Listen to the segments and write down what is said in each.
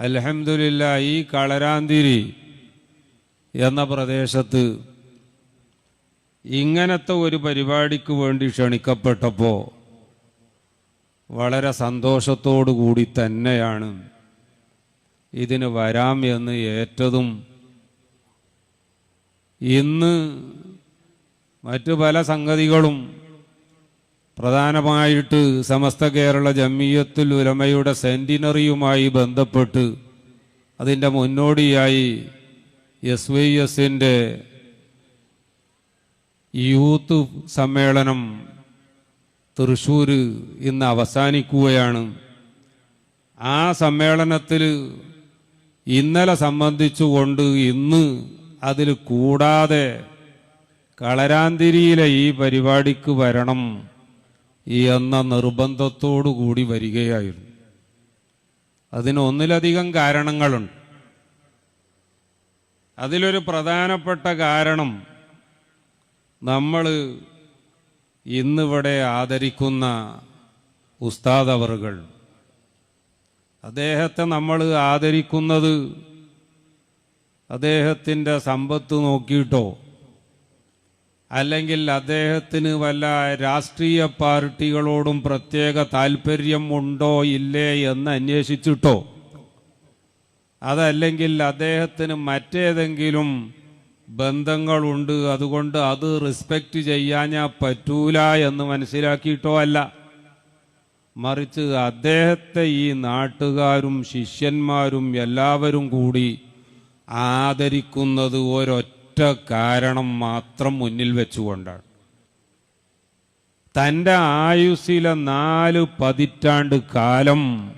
അലഹമില്ല ഈ കളരാന്തിരി എന്ന പ്രദേശത്ത് ഇങ്ങനത്തെ ഒരു പരിപാടിക്ക് വേണ്ടി ക്ഷണിക്കപ്പെട്ടപ്പോൾ വളരെ സന്തോഷത്തോടു കൂടി തന്നെയാണ് ഇതിന് വരാം എന്ന് ഏറ്റതും. ഇന്ന് മറ്റു പല സംഗതികളും പ്രധാനമായിട്ട് സമസ്ത കേരള ജമ്മിയത്തുൽ ഉലമയുടെ സെന്റിനറിയുമായി ബന്ധപ്പെട്ട് അതിന്റെ മുന്നോടിയായി എസ് വൈ എസിന്റെ യൂത്ത് സമ്മേളനം തൃശൂർ ഇന്ന് അവസാനിക്കുകയാണ്. ആ സമ്മേളനത്തിൽ ഇന്നലെ സംബന്ധിച്ചുകൊണ്ട് ഇന്ന് അതിൽ കൂടാതെ കളരാന്തിരിയിലെ ഈ പരിപാടിക്ക് വരണം. എന്ന നിർബന്ധത്തോടു കൂടി വരികയായിരുന്നു. അതിന് ഒന്നിലധികം കാരണങ്ങളുണ്ട്. അതിലൊരു പ്രധാനപ്പെട്ട കാരണം നമ്മൾ ഇന്നിവിടെ ആദരിക്കുന്ന ഉസ്താദ് അവറുകൾ അദ്ദേഹത്തെ നമ്മൾ ആദരിക്കുന്നത് അദ്ദേഹത്തിന്റെ സമ്പത്ത് നോക്കിയിട്ടോ അല്ലെങ്കിൽ അദ്ദേഹത്തിന് വല്ല രാഷ്ട്രീയ പാർട്ടികളോടും പ്രത്യേക താല്പര്യം ഉണ്ടോ ഇല്ലേ എന്ന് അന്വേഷിച്ചിട്ടോ? അതല്ലെങ്കിൽ അദ്ദേഹത്തിന് മറ്റേതെങ്കിലും ബന്ധങ്ങളുണ്ട് അതുകൊണ്ട് അത് റെസ്പെക്റ്റ് ചെയ്യാനാ പറ്റൂല എന്ന് മനസ്സിലാക്കിയിട്ടോ അല്ല. മറിച്ച് അദ്ദേഹത്തെ ഈ നാട്ടുകാരും ശിഷ്യന്മാരും എല്ലാവരും കൂടി ആദരിക്കുന്നത് ഒരൊറ്റ കാരണം മാത്രം മുന്നിൽ വെച്ചുകൊണ്ടാണ്. തന്റെ ആയുസ്സിലെ നാല് പതിറ്റാണ്ട് കാലം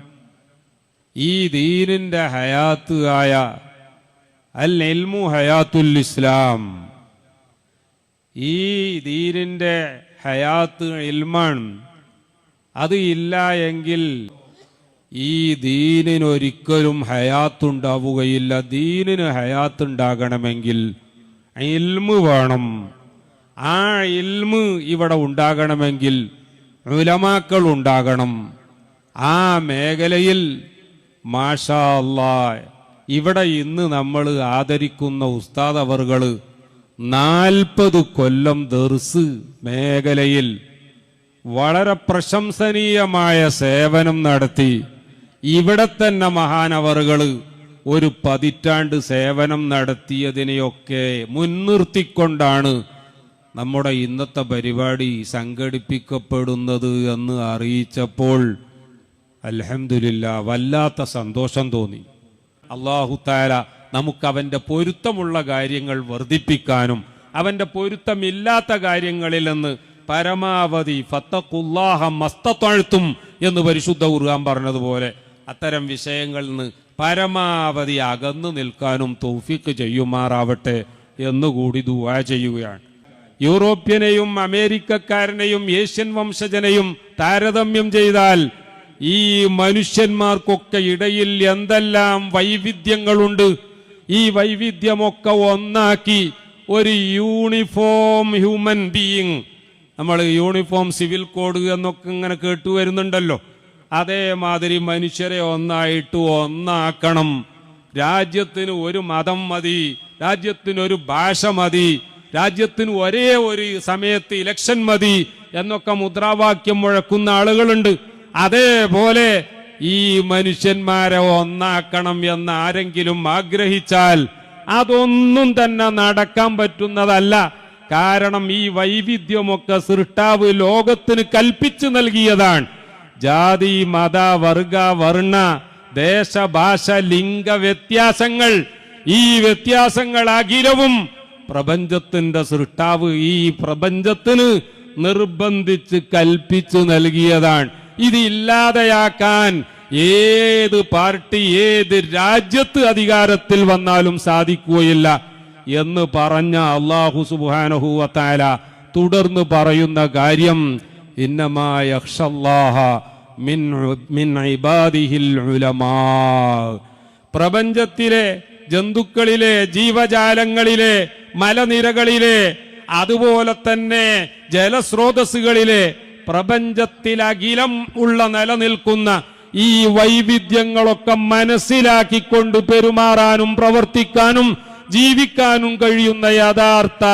ഈ ദീനിന്റെ ഹയാത്ത് ആയ അൽ എൽമു ഹയാത്തുൽ ഇസ്ലാം ഈ ദീനിന്റെ ഹയാത്ത് ഇൽമാണ്. അത് ഇല്ല എങ്കിൽ ഈ ദീനിനൊരിക്കലും ഹയാത്തുണ്ടാവുകയില്ല. ദീനിന് ഹയാത്തുണ്ടാകണമെങ്കിൽ ഇൽമ് വേണം. ആ ഇൽമ് ഇവിടെ ഉണ്ടാകണമെങ്കിൽ ഉലമാക്കൾ ഉണ്ടാകണം. ആ മേഖലയിൽ മാഷാ ഇവിടെ ഇന്ന് നമ്മൾ ആദരിക്കുന്ന ഉസ്താദ് അവർകൾ നാൽപ്പത് കൊല്ലം ദർസ് മേഖലയിൽ വളരെ പ്രശംസനീയമായ സേവനം നടത്തി ഇവിടെ തന്നെ മഹാനവറുകൾ ഒരു പതിറ്റാണ്ട് സേവനം നടത്തിയതിനെയൊക്കെ മുൻനിർത്തിക്കൊണ്ടാണ് നമ്മുടെ ഇന്നത്തെ പരിപാടി സംഘടിപ്പിക്കപ്പെടുന്നത് എന്ന് അറിയിച്ചപ്പോൾ അൽഹംദുലില്ല വല്ലാത്ത സന്തോഷം തോന്നി. അള്ളാഹു താര നമുക്ക് അവന്റെ പൊരുത്തമുള്ള കാര്യങ്ങൾ വർദ്ധിപ്പിക്കാനും അവന്റെ പൊരുത്തമില്ലാത്ത കാര്യങ്ങളിൽ നിന്ന് പരമാവധി ഫത്തക്കുല്ലാഹം മസ്തത്താഴ്ത്തും എന്ന് പരിശുദ്ധ ഉറുകാൻ പറഞ്ഞതുപോലെ അത്തരം വിഷയങ്ങളിൽ നിന്ന് പരമാവധി അകന്നു നിൽക്കാനും തോഫിക്ക് ചെയ്യുമാറാവട്ടെ എന്നുകൂടി ദുവാ ചെയ്യുകയാണ്. യൂറോപ്യനെയും അമേരിക്കക്കാരനെയും ഏഷ്യൻ വംശജനെയും താരതമ്യം ചെയ്താൽ ഈ മനുഷ്യന്മാർക്കൊക്കെ ഇടയിൽ എന്തെല്ലാം വൈവിധ്യങ്ങളുണ്ട്. ഈ വൈവിധ്യമൊക്കെ ഒന്നാക്കി ഒരു യൂണിഫോം ഹ്യൂമൻ ബീയിങ്. നമ്മൾ യൂണിഫോം സിവിൽ കോഡ് എന്നൊക്കെ ഇങ്ങനെ കേട്ടു വരുന്നുണ്ടല്ലോ. അതേമാതിരി മനുഷ്യരെ ഒന്നായിട്ട് ഒന്നാക്കണം. രാജ്യത്തിന് ഒരു മതം മതി രാജ്യത്തിനൊരു ഭാഷ മതി രാജ്യത്തിന് ഒരേ ഒരു സമയത്ത് ഇലക്ഷൻ മതി എന്നൊക്കെ മുദ്രാവാക്യം മുഴക്കുന്ന ആളുകളുണ്ട്. അതേപോലെ ഈ മനുഷ്യന്മാരെ ഒന്നാക്കണം എന്ന് ആരെങ്കിലും ആഗ്രഹിച്ചാൽ അതൊന്നും തന്നെ നടക്കാൻ പറ്റുന്നതല്ല. കാരണം ഈ വൈവിധ്യമൊക്കെ സൃഷ്ടാവ് ലോകത്തിന് കൽപ്പിച്ചു നൽകിയതാണ്. ജാതി മത വർഗ വർണ ദേശ ഭാഷ ലിംഗ വ്യത്യാസങ്ങൾ ഈ വ്യത്യാസങ്ങൾ അഖിലവും പ്രപഞ്ചത്തിന്റെ സൃഷ്ടാവ് ഈ പ്രപഞ്ചത്തിന് നിർബന്ധിച്ച് കൽപ്പിച്ചു നൽകിയതാണ്. ഇതില്ലാതെയാക്കാൻ ഏത് പാർട്ടി ഏത് രാജ്യത്ത് അധികാരത്തിൽ വന്നാലും സാധിക്കുകയില്ല എന്ന് പറഞ്ഞ അള്ളാഹു സുബാനഹുവത്താല തുടർന്ന് പറയുന്ന കാര്യം ഇന്നമായല്ലാഹ പ്രപഞ്ചത്തിലെ ജന്തുക്കളിലെ ജീവജാലങ്ങളിലെ മലനിരകളിലെ അതുപോലെ തന്നെ ജലസ്രോതസ്സുകളിലെ പ്രപഞ്ചത്തിലകിലം ഉള്ള നിലനിൽക്കുന്ന ഈ വൈവിധ്യങ്ങളൊക്കെ മനസ്സിലാക്കിക്കൊണ്ട് പെരുമാറാനും പ്രവർത്തിക്കാനും ജീവിക്കാനും കഴിയുന്ന യഥാർത്ഥ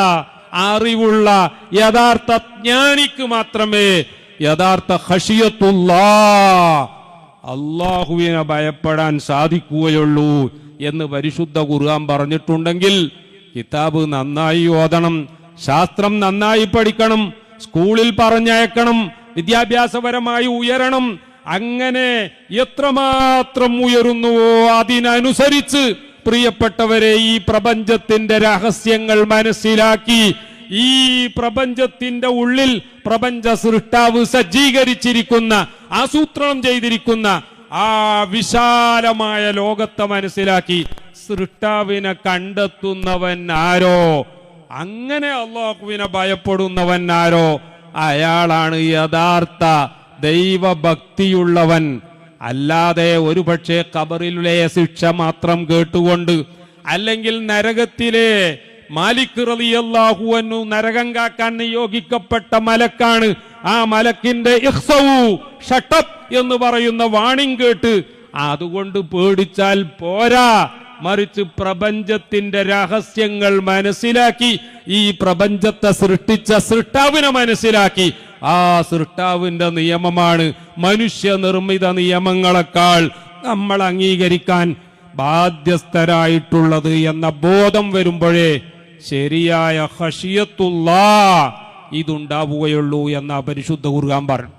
അറിവുള്ള യഥാർത്ഥ ജ്ഞാനിക്ക് മാത്രമേ യഥാർത്ഥ ഹഷിയത്തുള്ള അള്ളാഹുവിനെ ഭയപ്പെടാൻ സാധിക്കുകയുള്ളൂ എന്ന് പരിശുദ്ധ ഖുർആൻ പറഞ്ഞിട്ടുണ്ടെങ്കിൽ കിതാബ് നന്നായി ഓതണം ശാസ്ത്രം നന്നായി പഠിക്കണം സ്കൂളിൽ പറഞ്ഞയക്കണം വിദ്യാഭ്യാസപരമായി ഉയരണം. അങ്ങനെ എത്രമാത്രം ഉയരുന്നുവോ അതിനനുസരിച്ച് പ്രിയപ്പെട്ടവരെ ഈ പ്രപഞ്ചത്തിന്റെ രഹസ്യങ്ങൾ മനസ്സിലാക്കി ഈ പ്രപഞ്ചത്തിന്റെ ഉള്ളിൽ പ്രപഞ്ച സൃഷ്ടാവ് സജ്ജീകരിച്ചിരിക്കുന്ന ആസൂത്രണം ചെയ്തിരിക്കുന്ന ആ വിശാലമായ ലോകത്തെ മനസ്സിലാക്കി സൃഷ്ടാവിനെ കണ്ടെത്തുന്നവൻ ആരോ? അങ്ങനെ അള്ളാഹുവിനെ ഭയപ്പെടുന്നവൻ ആരോ? അയാളാണ് യഥാർത്ഥ ദൈവഭക്തിയുള്ളവൻ. അല്ലാതെ ഒരുപക്ഷെ കബറിലെ ശിക്ഷ മാത്രം കേട്ടുകൊണ്ട് അല്ലെങ്കിൽ നരകത്തിലെ മാലിക് റളിയല്ലാഹു അൻഹു നരകം കാക്കാൻ നിയോഗിക്കപ്പെട്ട മലക്കാണ്. ആ മലക്കിന്റെ ഇഹ്സവു ഷട്ടപ്പ് എന്ന് പറയുന്ന വാണിംഗ് കേട്ട് അതുകൊണ്ട് പേടിച്ചാൽ പോരാ. മറിച്ച് പ്രപഞ്ചത്തിന്റെ രഹസ്യങ്ങൾ മനസ്സിലാക്കി ഈ പ്രപഞ്ചത്തെ സൃഷ്ടിച്ച സൃഷ്ടാവിനെ മനസ്സിലാക്കി. ആ സൃഷ്ടാവിന്റെ നിയമമാണ് മനുഷ്യ നിർമ്മിത നിയമങ്ങളെക്കാൾ നമ്മൾ അംഗീകരിക്കാൻ ബാധ്യസ്ഥരായിട്ടുള്ളത് എന്ന ബോധം വരുമ്പോഴേ ശരിയായ ഹഷിയത്തുള്ള ഇതുണ്ടാവുകയുള്ളൂ എന്ന പരിശുദ്ധ കുറുകാൻ പറഞ്ഞു.